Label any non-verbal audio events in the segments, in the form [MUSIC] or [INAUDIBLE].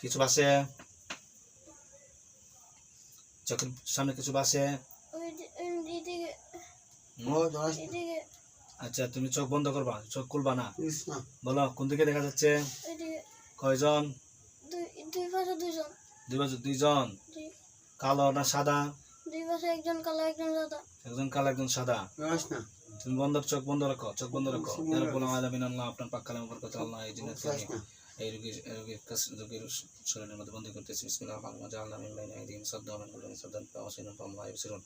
কিছু বাসে। চোখের সামনে কিছু বাসে। আচ্ছা তুমি চোখ বন্ধ করবা চোখ খুলবা না। বলো কোন দিকে দেখা যাচ্ছে? কয়জন? দুই দুই পাশে দুইজন। দুই বছর দুইজন। কালো না সাদা? দুই পাশে একজন কালো একজন সাদা। একজন কালো একজন সাদা। না। তুমি বন্ধ চোখ বন্ধ রাখো চোখ বন্ধ রাখো। রাখো। আল্লাহ আপনার পাক কালাম বরকত আল্লাহ এই এই রোগীর এই রোগীর কাছে রোগীর শরীরের মধ্যে বন্দী করতেছি বিসমিল্লাহির রহমানির রহিম জাআলনা মিন বাইনি আইদিহিম সাদ্দা ওয়া মিন কুল্লি সাদ্দান ফাওয়াসিনা ফাহুম লা ইবসিরুন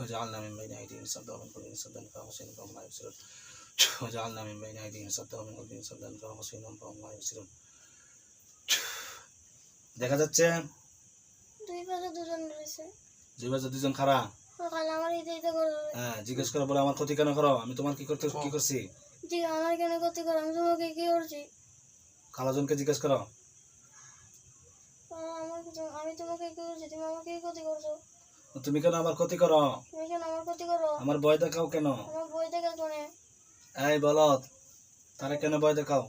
وجعلنا من بين أيديهم سدا ومن خلفهم سدا فأغشينا فهم لا يبصرون وجعلنا من بين أيديهم سدا ومن خلفهم سدا فأغشينا فهم لا يبصرون দেখা যাচ্ছে দুই পাশে দুজন রয়েছে দুই বাজে দুজন খারা সকালে আমার ইতে ইতে করে দেবে। হ্যাঁ জিজ্ঞেস করো বলে আমার ক্ষতি কেন করো আমি তোমার কি করতে কি করছি জি আমার কেন ক্ষতি করে আমি তোমাকে কি করছি খালাজনকে জিজ্ঞেস করো। আমি তোমাকে কি করছি? তুমি আমাকে কি ক্ষতি করছ? তুমি কেন আমার ক্ষতি করো? তুমি কেন আমার ক্ষতি করো? আমার ভয় দেখাও কেন? আমার বই দেখে শুনে এই বলো তারা কেন ভয় দেখাও?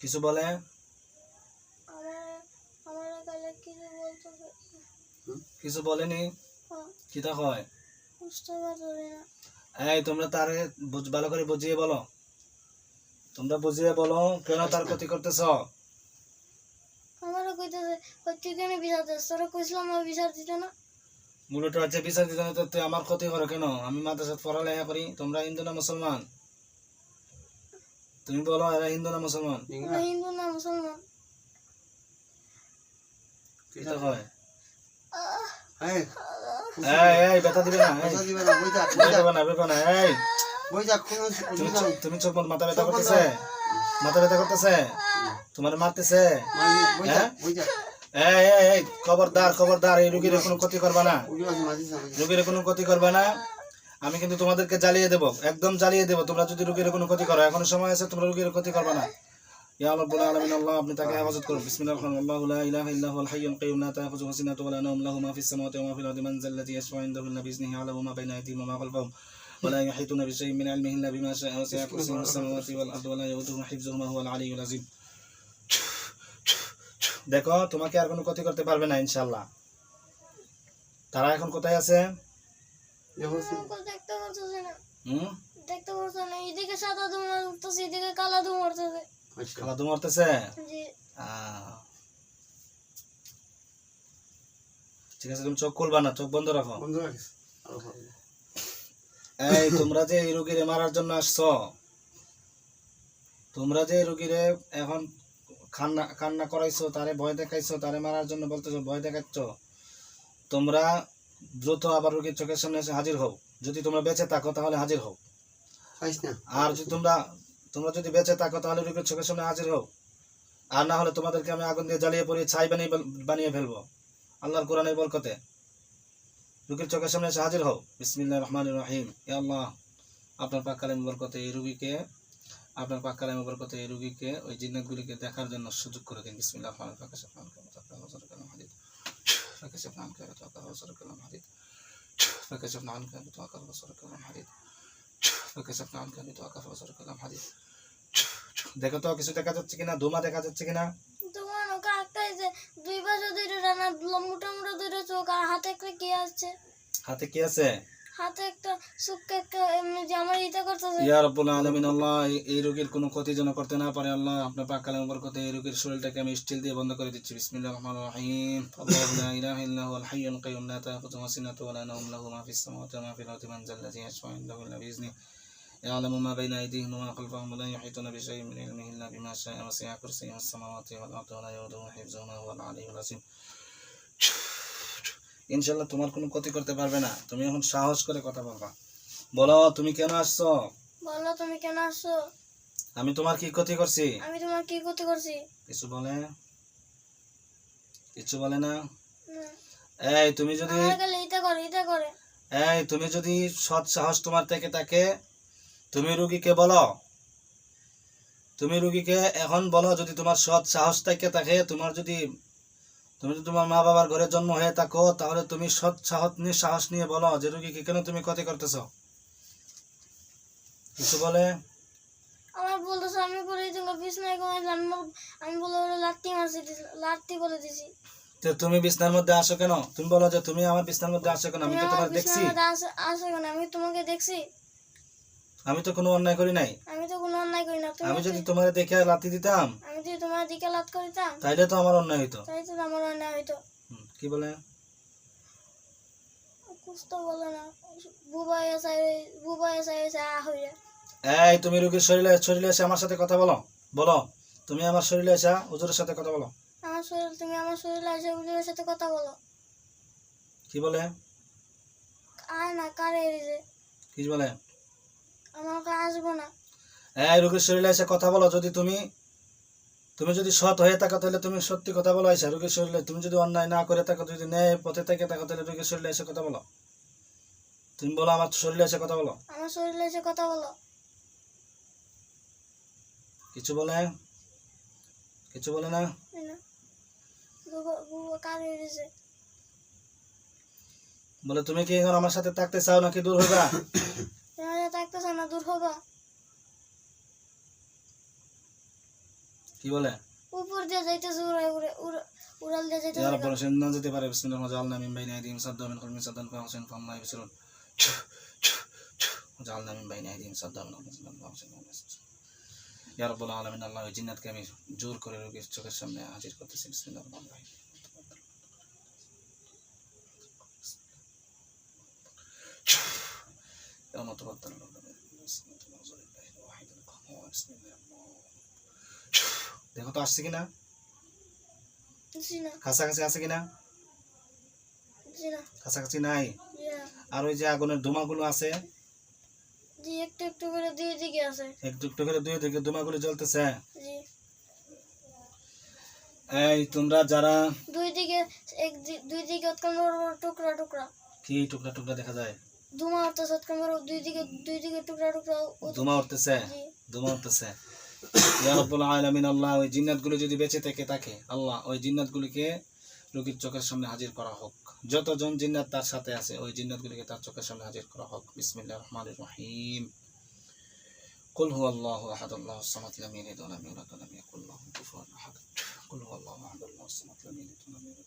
কিছু বলে? কিছু বলেনি? হ্যাঁ, কি তা হয় বুঝতে পারছি এই তোমরা তারে বুঝ- ভালো করে বুঝিয়ে বলো। তোমরা বুঝিয়ে বলো কেন তার ক্ষতি করতেছ? আমারও কইতেছে তুই কেন বিচার দিস তোরা কইছিলাম আমি বিচার দিতে না? মূলত হচ্ছে বিচার দিতে না তো তুই আমার ক্ষতি করো কেন? আমি মাদ্রাসাত পড়ালেখা করি তোমরা হিন্দু না মুসলমান? তুমি বলো এরা হিন্দু না মুসলমান? হিন্দু না মুসলমান। কি তা হয়? এই এই ব্যথা দিবে না এই। দিবে না থাক বেরোবে না এই। তুমি চোখ- তুমি চোখ বন্ধ মাথা ব্যথা করতেছে? মাথা ব্যথা করতেছে? তোমার মারতেছে? মাঝে- বই থাক বই থাক এই এই এই খবরদার খবরদার এই রুগীর কোনো ক্ষতি করবা না। উঠে আসে মাঝে সামনে রুগীর কোনো ক্ষতি করবে না। আমি কিন্তু তোমাদেরকে জ্বালিয়ে দেবো একদম জ্বালিয়ে দেবো। তোমরা যদি রুগীর কোনো ক্ষতি করো এখনও সময় আছে তোমরা রুগীর ক্ষতি করবে না। ইয়া আল্লাহ আপনি তাকে হেফাজত করুন। বিসমিল্লাহির রহমানির রহিম। আল্লাহু লা ইলাহা ইল্লা হুয়াল হাইয়ুল কাইয়্যুম লা তাখুযুহু সিনাতুন ওয়া লা নাওম লাহু মা ফিস সামাওয়াতি ওয়া মা ফিল আরদি। যাল্লাযী ইয়াশফা'u 'indahu ইল্লা বিইذনিহি ইয়া'লামু মা বাইনা আইদিহিম ওয়া মা খালফাহুম। ولا يحيطون بشيء من علمه إلا بما شاء وسع كرسيه السماوات والأرض ولا يؤوده حفظهما هو العلي العظيم দেখো তোমাকে আর কোনো ক্ষতি করতে পারবে না ইনশাআল্লাহ তারা এখন কোথায় আছে দেখো আমাকে দেখতে পারতেছে না হুম দেখতে পারছে না এদিকে সাদা ধুমার উঠতেছে এদিকে কালা ধুমার উঠতেছে আচ্ছা খেলাধু মারতেছে জি আহ। ঠিক আছে তুমি চোখ খুলবা না চোখ বন্ধ রাখো বন্ধ রাখিস আরো ভালো এই তোমরা যে এই রোগীরে মারার জন্য আসছো তোমরা যে রোগীরে এখন কান্না কান্না করাইছো তারে ভয় দেখাইছো তারে মারার জন্য বলতেছো ভয় দেখাচ্ছ তোমরা দ্রুত আবার রোগীর চোখের সামনে এসে হাজির হও। যদি তোমরা বেঁচে থাকো তাহলে হাজির হও। আর যদি তোমরা তোমরা যদি বেঁচে থাকো তাহলে রোগীর চোখের সামনে হাজির হও। আর না হলে তোমাদেরকে আমি আগুন দিয়ে জ্বালিয়ে পড়িয়ে ছাই বানিয়ে বানিয়ে ফেলব। আল্লাহর কোরআনের বরকতে। রুগীর চোখের সামনে এসে হাজির হও বিসমিল্লা রহমান রাহিম এ আল্লাহ আপনার পাক্কালাম বরকতে এই রুগীকে আপনার পাক্কালাম বরকতে এই রুগীকে ওই জিন্নাতগুলিকে দেখার জন্য সুযোগ করে দিন বিসমিল্লা রহমান ফাঁকাশে ফাহান দেখো তো কিছু দেখা যাচ্ছে কিনা ধুমা দেখা যাচ্ছে কিনা দুইটা মোটা মোটা দুইটা চোখ আর হাতে একটা কি আসছে হাতে কি আছে? হাতে একটা সুক্কা এমনি আমার ইটা করতেছে। ইয়া রাব্বুল আলামিন আল্লাহ এই- রোগীর কোনো ক্ষতি যেন করতে না পারে আল্লাহ আপনার পাক কালাম বরকতে এই রোগীর শরীরটাকে আমি স্টিল দিয়ে বন্ধ করে দিচ্ছি। বিসমিল্লাহির রহমানির রহিম। আল্লাহু লা ইলাহা ইল্লা হুয়াল হাইয়ুল কাইয়্যুম লা তাখুযুহু সিনাতুন ওয়া লা নাওম লাহু মা ফিস সামাওয়াতি ওয়া মা ফিল আরদি মান যাল্লাযী ইয়াশফা'u 'indahu ইল্লা বিইذনিহি يعلم ما بين أيديهم وما خلفهم ولا يحيطون بشيء من علمه إلا بما شاء وسع كرسيه السماوات والأرض ولا يؤوده حفظهما هو العلي العظيم ইনশাল্লাহ তোমার কোনো ক্ষতি করতে পারবে না তুমি এখন সাহস করে কথা বলবা বলো তুমি কেন আসছো বলো তুমি কেন আসছো আমি তোমার কি ক্ষতি করছি আমি তোমার কি ক্ষতি করছি কিছু বলে কিছু বলে না না। এই তুমি যদি আমার গেলে ইটা করে ইটা করে এই তুমি যদি সৎ সাহস তোমার থেকে থাকে তুমি রুগীকে বলো। তুমি রুগীকে এখন বলো যদি তোমার সৎ সাহস থেকে থাকে তোমার যদি তুমি যদি তোমার মা বাবার ঘরে জন্ম হয়ে থাকো তাহলে তুমি সৎ সাহস নিয়ে সাহস নিয়ে বলো যে রুগীকে কেন তুমি ক্ষতি করতেছো কিছু বলে? আমার বলতেছে আমি করে তোমাকে বিছনায় ঘুমাইছিল আমি বল- আমি বলে ওরা লাত্তি মারছি লাত্তি বলে দিছি। তো তুমি বিছনার মধ্যে আসো কেন? তুমি বলো যে তুমি আমার বিছনার মধ্যে আসো কেন? আমি তো তোমার দেখছি। বিছনার মধ্যে আসো আসো কেন? আমি তোমাকে দেখছি। আমি তো কোনো অন্যায় করি নাই। আমি তো কোনো অন্যায় করি না। আমি যদি তোমার দেখে লাথি দিতাম আমি যদি তোমার দিকে লাত করিতাম তাইলে তো আমার অন্যায় হইতো। তাই তো আমার অন্যায় হইতো। কি বলে? কুস্তো বলে না। বুবাই এসে বুবাই এসে এসে আ হইয়া। এই তুমি রুগীর শরীরে শরীরে এসে আমার সাথে কথা বলো। বলো তুমি আমার শরীরে এসে হুজুরের সাথে কথা বলো। আমার শরীর তুমি আমার শরীরে এসে বুঝির সাথে কথা বলো। কি বলে? আয় না কারে কি বলে? আমার ওকে আসব না। এই রুগীর শরীরে এসে কথা বলো যদি তুমি। তুমি যদি সৎ হয়ে থাকো তাহলে তুমি সত্যি কথা বলো আইসা রুগীর শরীরে। তুমি যদি অন্যায় না করে থাকো যদি ন্যায় পথে থেকে থাকো তাহলে রুগীর শরীরে এসে কথা বলো। তুমি বলো আমার শরীরে এসে কথা বলো। আমার শরীরে এসে কথা বলো। কিছু বলে? কিছু বলে না? বলে তুমি কি এখন আমার সাথে থাকতে চাও নাকি দূর হইবা? [COUGHS] তোমাদের থাকতেছে না দূর হবা। কি বলে? উপর দিয়ে যাইতেছে উড়াই উড়ে উড়াল দিয়ে যাইতেছে। সেন না যেতে পারে বিসমিল্লাহ মাজাল না মিন বাইনা আইদিম সাদ্দা মিন কলমি সাদ্দান ফা হোসেন ফাম লাই বিসরুন জাল না মিন বাইনা আইদিম সাদ্দা মিন কলমি হোসেন ইয়া রাব্বুল আলামিন আল্লাহ ওই জিন্নাতকে আমি জোর করে রোগীর চোখের সামনে হাজির করতেছি বিসমিল্লাহ রহিম। Thank تبدل الأرض غير السماوات والأرض لله الواحد القهار بسم الله দেখো তো আসছে কিনা জি না কাছাকাছি আছে কিনা জি না কাছাকাছি নাই জি না আর ওই যে আগুনের ধোঁয়াগুলো আছে জি একটু একটু করে দুই দিকে আছে একটু একটু করে দুই দিকে ধোঁয়াগুলো জ্বলতেছে জি এই তোমরা যারা দুই দিকে এক দি- দুই দিকে অতকাল বড় বড় টুকরা টুকরা কি টুকরা টুকরা দেখা যায় ধুমা উঠতেছে অতকাল বড় দুই দিকে দুই দিকে টুকরা টুকরা ও- ধোঁয়া উঠতেছে জি ধোঁয়া উঠতেছে ইয়া রাব্বুল আলামিন আল্লাহ ওই জিন্নাতগুলো যদি বেঁচে থেকে থাকে আল্লাহ ওই জিন্নাতগুলিকে রোগীর চোখের সামনে হাজির করা হোক যতজন জিন্নাত তার সাথে আছে ওই জিন্নাতগুলিকে তার চোখের সামনে হাজির করা হোক বিসমিল্লাহির রহমানির রহিম قل هو الله احد الله الصمد لم يلد ولم يولد ولم يكن له كفوا احد قل هو الله احد الله الصمد لم يلد ولم يولد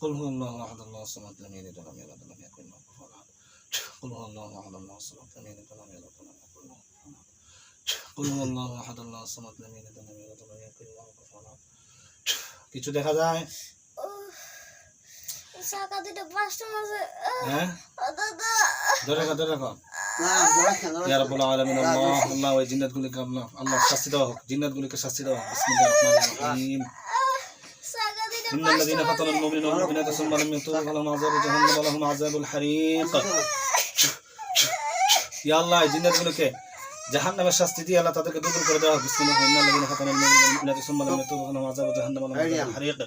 قل هو الله احد الله الصمد لم يلد ولم يولد ولم يكن له كفوا احد قل هو الله احد الله الصمد لم يلد ولم يولد ولم يكن له كفوا احد قل هو الله احد الله الصمد لم يلد ولم يولد ولم يكن له كفوا احد কিছু দেখা যায় ও শাখা দুটো পাঁচটা মাসে হ্যাঁ দাদা ধরে রাখো ধরে রাখো না জোরে খেলো ইয়া রাব্বুল আলামিন আল্লাহ আল্লাহ ওই জিন্নাতগুলিকে আল্লাহ আল্লাহ শাস্তি দেওয়া হোক জিন্নাতগুলিকে শাস্তি দেওয়া হোক إن الذين فتنوا المؤمنين والمؤمنات ثم لم يتوبوا فلهم عذاب جهنم ولهم عذاب الحريق ইয়া আল্লাহ এই জিন্নাতগুলোকে জাহান্নামের শাস্তি দিয়ে আল্লাহ তাদেরকে দুর্বল করে দেওয়া হোক বিসমিল্লাহ ইন্নাল লাযিনা ফাতানুল মুমিনিনা ওয়াল মুমিনাতি সুম্মা লাম ইয়াতুবু ফালাহুম আযাবু জাহান্নাম ওয়া লাহুম আযাবুল হারিক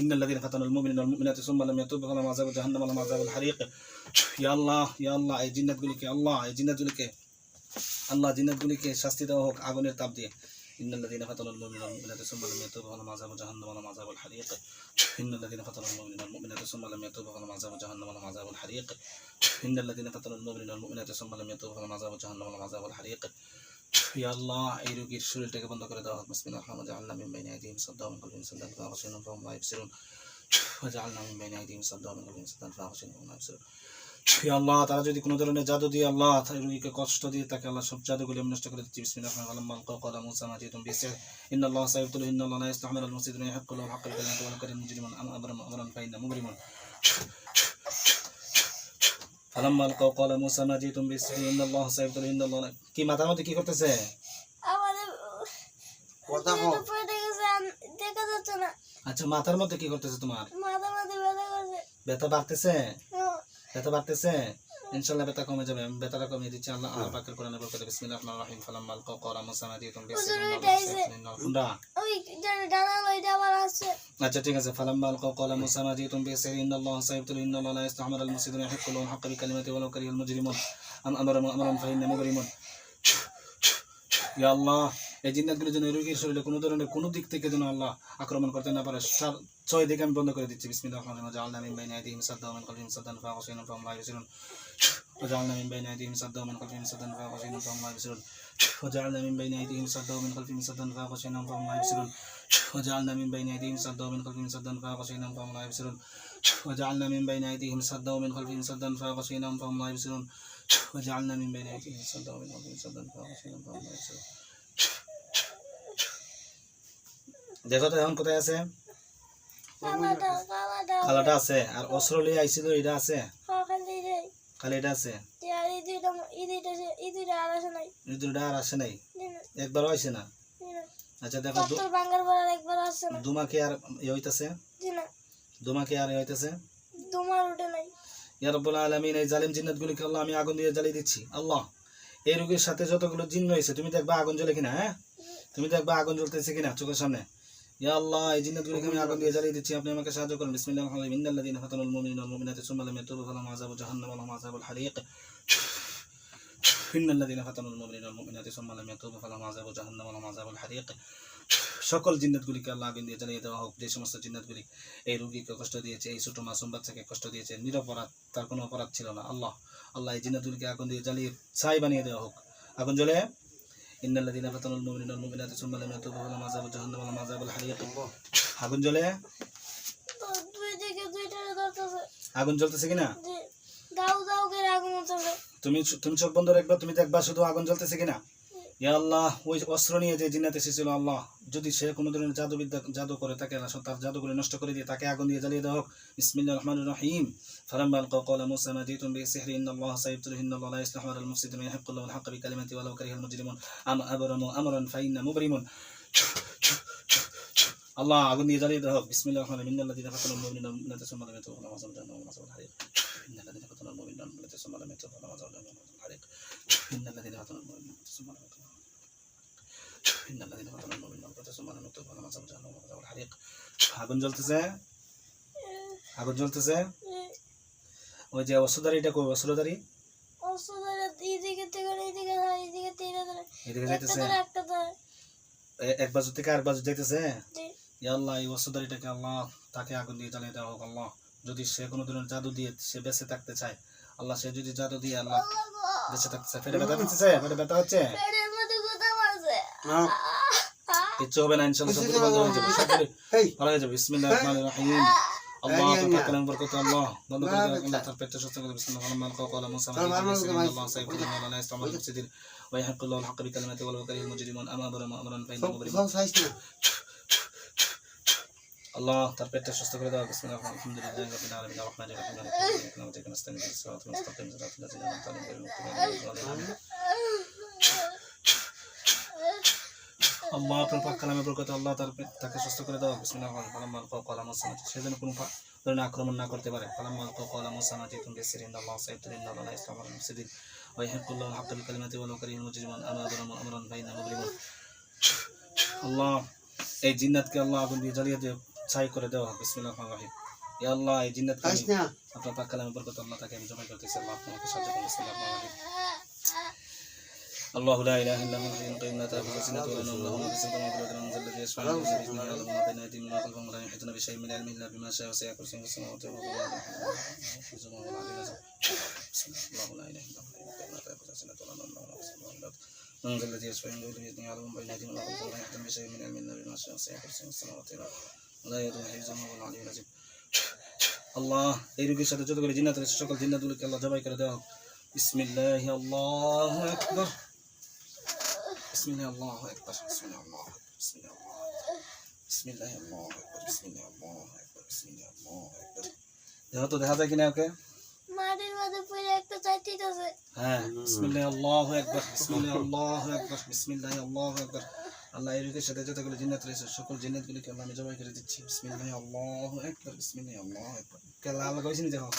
ইন্নাল লাযিনা ফাতানুল মুমিনিনা ওয়াল মুমিনাতি সুম্মা লাম ইয়াতুবু ফালাহুম আযাবু জাহান্নাম ওয়া লাহুম আযাবুল হারিক ইয়া আল্লাহ ইয়া আল্লাহ এই জিন্নাতগুলিকে আল্লাহ এই জিন্নাতগুলিকে আল্লাহ জিন্নাতগুলিকে শাস্তি দেওয়া হোক আগুনের তাপ দিয়ে إن الذين فتنوا المؤمنين والمؤمنات ثم لم يتوبوا فلهم عذاب جهنم ولهم عذاب الحريق إن الذين فتنوا المؤمنين والمؤمنات ثم لم يتوبوا فلهم عذاب جهنم ولهم عذاب الحريق إن الذين فتنوا المؤمنين والمؤمنات ثم لم يتوبوا فلهم عذاب جهنم ولهم عذاب الحريق يا الله এই রোগীর শরীরটাকে বন্ধ করে দাও বিসমিল্লাহ রহমান জাআলনা মিন বাইনি আইদিহিম সাদ্দা মিন কলবিহিম সাদ্দান ফাগশিনুম ফাহুম লা ইবসিরুন وجعلنا من بين أيديهم سدا ومن خلفهم سدا فأغشيناهم فهم لا يبصرون ইয়া আল্লাহ তারা যদি কোনো ধরনের জাদু দিয়ে আল্লাহ তাই রোগীকে কষ্ট দিয়ে তাকে আল্লাহ সব জাদুগুলি আমি নষ্ট করে দিচ্ছি বিসমিল্লাহির রহমানির রহিম আল্লাহ ক্বালা মুসা মা জিতুম বিসি ইন্না আল্লাহ সাইয়ুবতিলু ইন্না আল্লাহ লা ইস্তাহমিলু আল-মুফসিদিনা ইয়াহqqu lahu al-haqqu কালিমাতু ওয়া কারিম মুজরিমান am amran amran fa inna mujrimun فلما القوا قال موسى ما جئتم به ان الله سيبطل ان الله لا- কি মাথার মধ্যে কি করতেছে আমাদের কথা দুটো কও পড়ে গেছে আন- দেখা যাচ্ছে না আচ্ছা মাথার মধ্যে কি করতেছে তোমার মাথা মাথা ব্যথা করছে ব্যথা বাড়তেছে ও, ব্যথা বাড়তেছে? ইনশাআল্লাহ ব্যথা কমে যাবে। ব্যথাটা কমিয়ে দিচ্ছি। আল্লাহ আল্লাহ পাকের কোরআনে বলতে বিসমিল্লাহির রহমানির রহিম। ফালাম্মা আলকাউ ক্বালা মুসা মা জিতুম বিহি হুজুর ইন্না আল্লাহ উঠাইছে কোনটা ওই যে ডানা লইটা আছে। আচ্ছা ঠিক আছে। ফালাম্মা আলকাউ ক্বালা মুসা মা জিতুম বিসিহরি ইন্নাল্লাহা সাইয়ুবতিলু ইন্নাল্লাহা লা ইস্তাহমাল আল মুসিদিনা ইয়াহিক্কু লাহুল হাক্কা বিকালিমাতি ওয়ালাউ কারিহাল মুজরিমুন। আম আমারা আমরান ফাইন্না মুবরিমুন ইয়া আল্লাহ এই জিন্নাতগুলো যেন রোগীর শরীরে কোনো ধরনের কোনো দিক থেকে যেন আল্লাহ আক্রমণ করতে না পারে। ছয় দিকে আমি বন্ধ করে দিচ্ছি বিসমিল্লাহির রহমানির রহিম জাআলনা মিন বাইনি আইদিহিম সাদ্দা ওয়া মিন খালফিহিম সাদ্দান ফাগশিনা ফাহুম লা ইবসিরুন وجعلنا من بين أيديهم سدا ومن خلفهم سدا فغشيناهم فهم لا يبصرون وجعلنا من بين أيديهم سدا ومن خلفهم سدا فغشيناهم فهم لا يبصرون وجعلنا من بين أيديهم سدا ومن خلفهم سدا فغشيناهم فهم لا يبصرون وجعلنا من بين أيديهم سدا ومن خلفهم سدا فغشيناهم فهم لا يبصرون وجعلنا من بين أيديهم سدا ومن خلفهم سدا فغشيناهم فهم لا يبصرون দেখো তো এখন কোথায় আছে কালাটা কালাটা খালাটা আছে। আর অস্ত্র লিয়ে আইছিল এটা আছে? খালি এটা আছে? আর আসে নাই। একবারও না? আচ্ছা দেখো আর ইয়ে হইতাছে? দিন দুমাকে আর ইয়ে হইতাছে? ইয়া রব্বুল আলামিন এই জালিম জিন্নাতগুলিকে আল্লাহ আমি আগুন দিয়ে জ্বালিয়ে দিচ্ছি। আল্লাহ এই রোগীর সাথে যতগুলো জিন রয়েছে তুমি দেখবা আগুন জ্বলে কিনা হ্যাঁ? তুমি দেখবা আগুন জ্বলতেছে কিনা চোখের সামনে? ইয়া আল্লাহ জিন্নাতগুলিকে দিয়ে জ্বালিয়ে সকল জিন্নাতগুলিকে আল্লাহ আগুন দিয়ে জ্বালিয়ে দেওয়া হোক, যে সমস্ত জিন্নাতগুলি এই রোগীকে কষ্ট দিয়েছে, এই ছোট মাসুম বাচ্চাকে কষ্ট দিয়েছে, নিরপরাধ, তার কোনো অপরাধ ছিল না। আল্লাহ আল্লাহ এই জিন্নাতুলকে আগুন দিয়ে জ্বালিয়ে ছাই বানিয়ে দেওয়া হোক। আগুন জ্বলে। ইন্নাল্লাযীনা ফাতানুল মুমিনিনা ওয়াল মুমিনাতি সুম্মা লাম ইয়াতুবু ফালাহুম আযাবু জাহান্নাম ওয়া লাহুম আযাবুল হারিক আগুন জ্বলে? আগুন জ্বলতেছে কিনা? যে দাও দাও করে আগুন তুমি তুমি চোখ বন্ধ রাখবা তুমি দেখবা শুধু আগুন জ্বলতেছে কিনা? আল্লাহ, ওই অস্ত্র নিয়ে যে জিন্নাত এসেছিল আল্লাহ, যদি সে কোনো ধরনের জাদুবিদ্যা, জাদু করে, তাকে তার জাদুগুলি নষ্ট করে দিয়ে তাকে আগুন দিয়ে জ্বালিয়ে দেওয়া হোক। বিসমিল্লাহির রহমানির রহিম। ফালাম্মা আলকাউ ক্বালা মূসা, মা জিতুম বিসিহরি ইন্নাল্লাহা সাইয়ুবতিলু ইন্নাল্লাহা লা ইসলাহু আলাল মুফসিদিন ইয়াহিক্কু লাহুল হাক্কা বিকালিমাতি ওয়ালাউ কারিহাল মুজরিমুন। আম আবরামু আমরান ফাইন্না মুবরিমুন। আল্লাহ, আগুন দিয়ে জ্বালিয়ে দেওয়া হোক। বিসমিল্লাহির রহমানির রহিম। ইয়াতুবু ফালাহুম আযাবু ওয়া ওয়া আযাবুল হারিক ইন্নাল্লাযীনা ফাতানুল মুমিনিনা সুম্মা লাম ইয়াতুবু إن الذين فتنوا المؤمنين والمؤمنات ثم لم يتوبوا فلهم عذاب جهنم وعذاب الحريق আগুন জ্বলতেছে আগুন জ্বলতেছে ওই যে অসুদারিটা কই অসুদারি অস্ত্র ধরে এইদিকে থেকে এইদিকে ধরে এইদিকে থেকে ধরে এদিকে একটা যাইতেছে ধরে একটা ধরে এ- এক বাজু থেকে আরেক বাজু যাইতেছে জি ইয়া আল্লাহ এই অসুদারিটাকে আল্লাহ তাকে আগুন দিয়ে জ্বালিয়ে দেওয়া হোক আল্লাহ যদি সে কোনো ধরনের জাদু দিয়ে সে বেঁচে থাকতে চায় আল্লাহ সে যদি জাদু দিয়ে আল্লাহ বেঁচে থাকতে চায় পেটে ব্যথা দিচ্ছে পেটে ব্যথা হচ্ছে না কিচ্ছু হবে না ইনশাআল্লাহ সব কিছু বন্ধ হয়ে যাবে সব কিছু এই ভালো হয়ে যাবে বিসমিল্লাহির রহমানির রহিম আল্লাহ এই, এই, তাআলা এই। কালাম বরকত আল্লাহ বন্ধ করে না, দাও বেটা। আল্লাহ তার পেটে সুস্থ করে বিসমিল্লাহির রহমানির রহিম قال موسى তার মার মার করে মার। الله سيف الله لا يستعمل المفسدين ويحق الله الحق بكلمته ولو كره المجرمون اما امر امرا فانه সব مبرم সব সাইজ না আল্লাহ তার পেটটা সুস্থ করে দাও বিসমিল্লাহির রহমানির রহিম আলহামদুলিল্লাহি রাব্বিল আলামিন الرحمن الرحيم مالك يوم الدين نستعين اهدنا الصراط المستقيم صراط الذين انعمت আল্লাহ আপনার পাক কালামে বরকত আল্লাহ তার পে- তাকে সুস্থ করে দাও বিসমিল্লাহির রহমানির রহিম ফালাম্মা আলকাউ ক্বালা মূসা সে যেন কোনো পা- ধরনের আক্রমণ না করতে পারে ফালাম্মা আলকাউ ক্বালা মূসা মা জিতুম বিসিহরি ইন্নাল্লাহা সাইয়ুবতিলু ইন্নাল্লাহা লা ইসলাহু আলাল মুফসিদিন ويحق الله الحق بكلمته ولو كره المجرمون اما ظلموا امرا فإنا مبرمون আল্লাহ এই জিন্নাতকে আল্লাহ আগুন দিয়ে জ্বালিয়ে দিয়ে ছাই করে দেওয়া হোক বিসমিল্লাহির রহমানির রহিম ইয়া আল্লাহ এই জিন্নাতকে সাইজ আমি না আপনার পাক কালামে বরকত আল্লাহ তাকে আমি জবাই করতেছি আল্লাহ আপনাকে সাহায্য করুন বিসমিল্লাহির রহমানির রহিম الله لا اله الا هو الحي القيوم لا تاخذه سنه ولا نوم له ما في السماوات وما في الارض من ذا الذي يشفع عنده باذنه يعلم ما بين ايديهم وما خلفهم ولا يحيطون بشيء من علمه الا بما شاء وسع كرسيه السماوات والارض ولا يحيطون الله لا اله الا هو الحي القيوم لا تاخذه سنه ولا نوم له ما في السماوات والارض من ذا الذي يشفع عنده باذنه يعلم ما بين ايديهم وما خلفهم ولا يحيطون بشيء من علمه الا بما شاء وسع كرسيه السماوات والارض ولا يؤوده حفظهما وهو العلي العظيم আল্লাহ এই রোগীর সাথে যতগুলো জিন্নাত রয়েছে সকল জিন্নাতগুলোকে আল্লাহ জবাই করে দেওয়া হোক বিসমিল্লাহি আল্লাহু আকবার বিসমিল্লাহি আল্লাহু আকবার বিসমিল্লাহি আল্লাহু আকবার বিসমিল্লাহি আল্লাহু আকবার বিসমিল্লাহি আল্লাহু আকবার বিসমিল্লাহি আল্লাহু আকবার দেখো তো দেখা যায় কিনা ওকে? মাটির মধ্যে পড়ে একটা চাইতে আছে। হ্যাঁ বিসমিল্লাহি আল্লাহু আকবার বিসমিল্লাহি আল্লাহু আকবার বিসমিল্লাহি আল্লাহু আকবার আল্লাহ রোগীর সাথে যতগুলো জিন্নাত রয়েছে সকল জিন্নাতগুলোকে আল্লাহ আমি জবাই করে দিচ্ছি। বিসমিল্লাহি আল্লাহু আকবার বিসমিল্লাহি আল্লাহু আকবার কেলা আল্লাহ কইছিনি দেখো?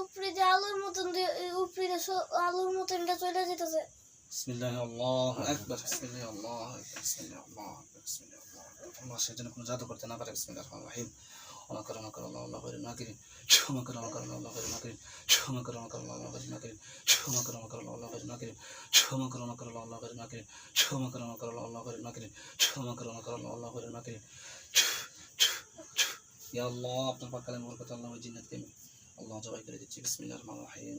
উপরে যে আলুর মতন উপরে স- মতন এটা চলে যেতেছে। বিসমিল্লাহ আল্লাহ একবার বিসমিল্লাহ আল্লাহ একবার বিসমিল্লাহ আল্লাহ একবার বিসমিল্লাহ আল্লাহ একবার। আল্লাহ সেজন্য কোনো জাদু করতে না পারে বিসমিল্লাহ রহমান রহিম ওমা করো ওমা করো আল্লাহ আল্লাহ করে না করিন ক্ষমা করো ওমা করো আল্লাহ করে না করিন ক্ষমা করো ওমা করো আল্লাহ করে না করিন ক্ষমা করো ওমা করো আল্লাহ করে না করিন ক্ষমা করো ওমা করো আল্লাহ করে না করিন ক্ষমা করো ওমা করো আল্লাহ করে না করিন ক্ষমা করো ওমা করো আল্লাহ করে না করিন ইয়া আল্লাহ আপনার পাক কালামে বরকত আল্লাহ ওই জিন্নাতকে আমি আল্লাহ জবাই করে দিচ্ছি বিসমিল্লাহির রহমানির রহিম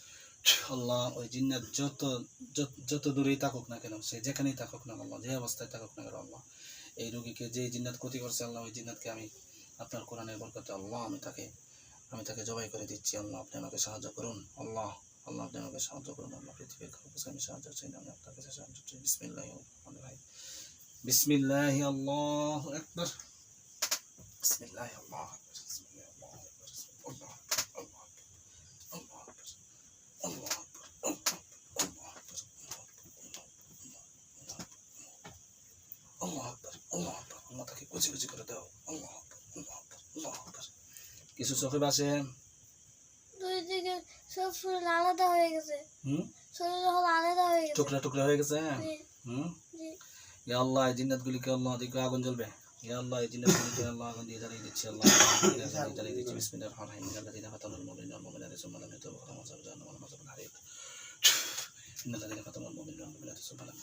আল্লাহ ওই জিন্নাত যত, যত- দূরেই থাকুক না কেন, সে যেখানেই থাকুক না আল্লাহ যে অবস্থায় থাকুক না কেন, আল্লাহ। এই রুগীকে যে জিন্নাত ক্ষতি করছে, আল্লাহ, ওই জিন্নাতকে আমি আপনার কোরআনের বরকতে, আল্লাহ, আমি তাকে আমি তাকে জবাই করে দিচ্ছি, আল্লাহ, আপনি আমাকে সাহায্য করুন, আল্লাহ আল্লাহ, আপনি আমাকে সাহায্য করুন, আল্লাহ, পৃথিবীর কাছে আমি সাহায্য চাই না, আমি আপনার কাছে সাহায্য চাই। বিসমিল্লাহ ভাই বিসমিল্লাহ, আল্লাহ একবার বিসমিল্লাহ, আল্লাহ আকবার বিসমিল্লাহ আল্লাহ আকবার আল্লাহ আল্লাহ আল্লাহ আকবার আল্লাহ আকবার আল্লাহ আকবার আল্লাহ আকবার আল্লাহ তাকে আল্লাহ আল্লাহ আল্লাহ কিছু চোখে বাসে দুই দিকে সব আলাদা হয়ে গেছে হুম আলাদা হয়ে গেছে। টুকরা টুকরা হয়ে গেছে হুম ইয়া আল্লাহ এই জিন্নাত গুলিকে আল্লাহ দিকে আগুন জ্বলবে ইয়া আল্লাহ এই জিন্নাত গুলিকে আল্লাহ আগুন দিয়ে জ্বালিয়ে দিচ্ছি আল্লাহ জ্বালিয়ে দিচ্ছি বিসমিল্লাহির রহমানির রহিম আল্লাযীনা ফাতানুল মুমিনিনা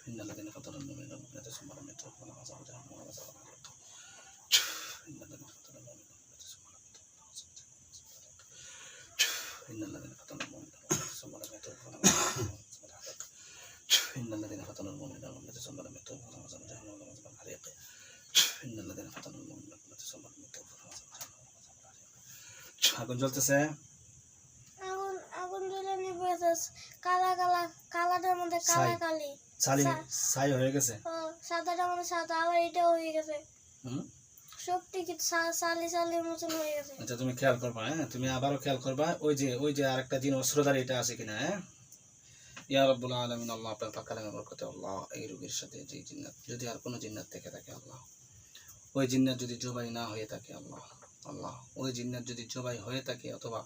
المؤمنين والمؤمنات ثم لم يتوبوا فلهم عذاب جهنم ولهم عذاب الحريق إن الذين فتنوا المؤمنين والمؤمنات ثم لم يتوبوا فلهم عذاب جهنم ولهم عذاب الحريق إن الذين فتنوا المؤمنين والمؤمنات ثم لم يتوبوا فلهم عذاب جهنم ولهم عذاب الحريق إن الذين فتنوا المؤمنين والمؤمنات ثم لم يتوبوا إن الذين فتنوا المؤمنين والمؤمنات ثم لم يتوبوا فلهم عذاب جهنم ولهم عذاب الحريق إن الذين فتنوا المؤمنين والمؤمنات ثم لم يتوبوا فلهم عذاب جهنم ولهم عذاب الحريق আগুন জ্বলতেছে আগুন আগুন জ্বলে নিভে গেছে কালা কালা কালাটার মধ্যে কালা ছাই। কালি ছাই হয়ে গেছে। ও, সাদাটার মধ্যে সাদা আবার এটাও হয়ে গেছে। হুম? সবটি কি সা- সালি সালির মতন হয়ে গেছে? আচ্ছা তুমি খেয়াল করবা হ্যাঁ? তুমি আবারও খেয়াল করবা ওই যে ওই যে আরেকটা অস্ত্রধারী এটা আছে কিনা হ্যাঁ? ইয়া রব্বুল আলামিন আল্লাহ আপনার বরকতে আল্লাহ এই রোগীর সাথে যে জিন্নাত যদি আর কোনো জিন্নাত থেকে থাকে আল্লাহ। ওই জিন্নাত যদি জবাই না হয়ে থাকে আল্লাহ আল্লাহ। ওই জিন্নাত যদি জবাই হয়ে থাকে অথবা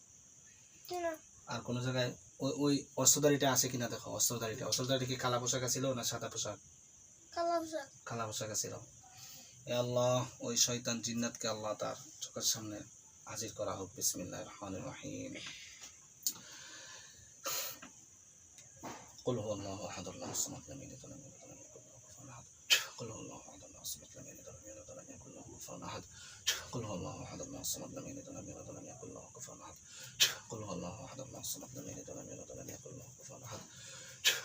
আর কোনো জায়গায় ওই ওই অস্ত্রধারীটা আছে কিনা দেখো অস্ত্রধারীটা অস্ত্রধারীটা কি কালা পোশাক ছিল না সাদা পোশাক কালা পোশাক কালা পোশাক ছিল এ আল্লাহ ওই শয়তান জিন্নাতকে আল্লাহ তার চোখের সামনে হাজির করা হোক বিসমিল্লাহ রহমান রহিম قل هو الله احد الله الصمد لم يلد ولم يولد ولم يكن له كفوا احد قل هو الله الله احد الله الصمد لم يلد ولم يولد ولم يكن له كفوا احد قل هو الله احد الله الصمد لم يلد ولم يولد ولم يكن له كفوا احد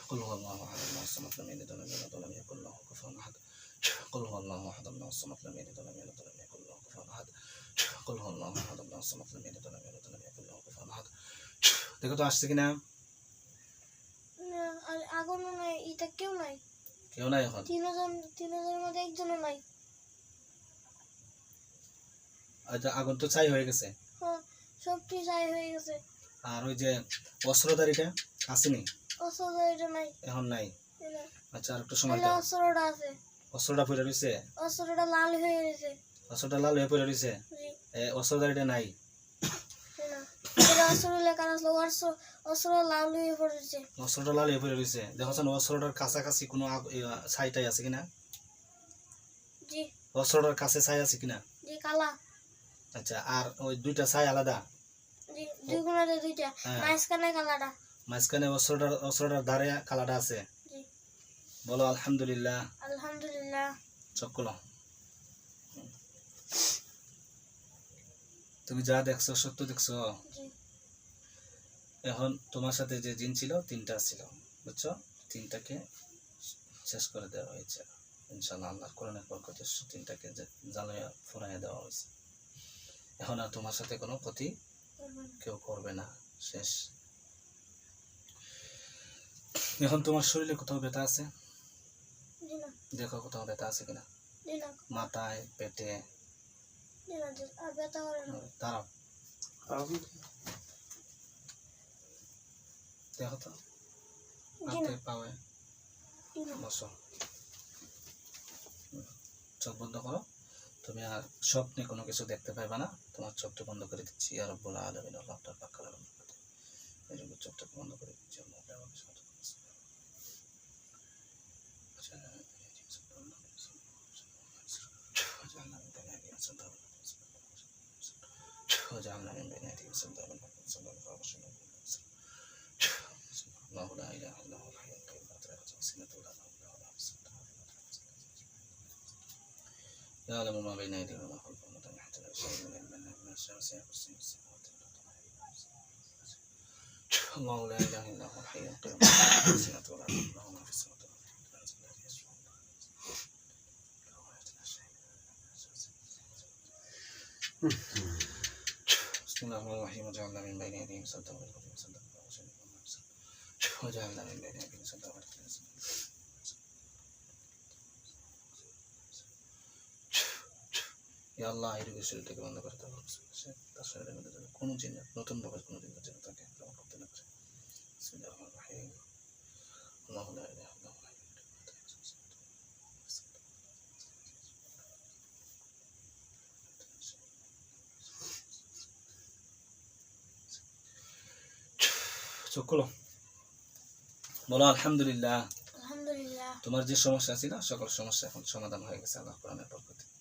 قل هو الله احد الله الصمد لم يلد ولم يولد ولم يكن له كفوا احد قل هو الله احد الله الصمد لم يلد ولم يولد ولم يكن له كفوا احد قل هو الله احد الله الصمد لم يلد ولم يولد ولم يكن له كفوا احد দেখো তো আসছে কিনা না, আর আগুনও নাই এটা কেউ নাই কেউ নাই এখন তিনজন তিনজনের মধ্যে একজনও নাই আচ্ছা আগুন তো ছাই হয়ে গেছে। হ্যাঁ সবটি ছাই হয়ে গেছে। আর ওই যে অস্ত্রধারীটা আসেনি? অসুবিধা এটা নাই। এখন নাই। আচ্ছা আর একটু সময় দাও। অস্ত্রটা আছে। অস্ত্রটা পড়ে রয়েছে অস্ত্রটা লাল হয়ে গেছে। অস্ত্রটা লাল হয়ে পড়ে রয়েছে জি। এ অস্ত্রধারীটা নাই। অস্ত্রটা লাল হয়ে পড়ে রয়েছে দেখছেন অস্ত্রটার কাছাকাছি কোনো আগ- ছাইটাই আছে কিনা? জি। অস্ত্রটার কাছে ছাই আছে কিনা? জি কালা। আচ্ছা আর ওই দুইটা ছাই আলাদা? দুই কোণাতে দুইটা। হ্যাঁ। মাঝখানে কালাটা মাঝখানে অস্ত্রটার অস্ত্রটার ধারে কালাটা আছে? বলো আলহামদুলিল্লাহ। আলহামদুলিল্লাহ। তুমি যা দেখছ সত্য দেখছ? এখন তোমার সাথে যে জিন ছিল তিনটা ছিল বুঝছ? তিনটাকে শেষ করে দেওয়া হয়েছে। ইনশাল্লাহ আল্লাহ কোরআনের বরকতে তিনটাকে যে জ্বালাইয়া ফুরাইয়া দেওয়া হয়েছে। এখন আর তোমার সাথে কোনো ক্ষতি কেউ করবে না। শেষ। এখন তোমার শরীরে কোথাও ব্যথা আছে? দেখো কোথাও ব্যথা আছে কিনা? মাথায় পেটে? দাঁড়াও। দেখো তো। হাতে পাওয়ে বসো চোখ বন্ধ করো। তুমি আর স্বপ্নে কোনো কিছু দেখতে পাইবা না তোমার চোখটা বন্ধ করে দিচ্ছি আর রব্বুল আলামিন আল্লাহ আপনার পাক করার অনুমতি এই জন্য চোখটাকে বন্ধ করে দিচ্ছি আল্লাহ আপনি আমাকে সাহায্য করুন। وجعلنا من بين أيديهم سدا ومن خلفهم سدا فأغشيناهم بالأبصار. الله لا إله إلا هو الحي القيوم لا تأخذه سنة ولا نوم يعلم ما بين أيديهم وما خلفهم ولا تحت شيء من علم الله ما شاء وسع كرسيه السماوات الله لا إله إلا هو الحي القيوم. لا في السماوات بسم الله الرحمن الرحيم. وجعلنا من بين يديهم سدا ومن خلفهم سدا. وجعلنا من بين يديهم سدا ومن خلفهم سدا. আল্লাহ শরীরটাকে বন্ধ করে সে তার শরীরের মধ্যে যেন কোনো জিনিস নতুন ভাবে কোনো যেন তাকে আক্রমণ করতে না পারে। চোখ বলো আলহামদুলিল্লাহ। তোমার যে সমস্যা ছিল সকল সমস্যা এখন সমাধান হয়ে গেছে আল্লাহ কোরআনের বরকতে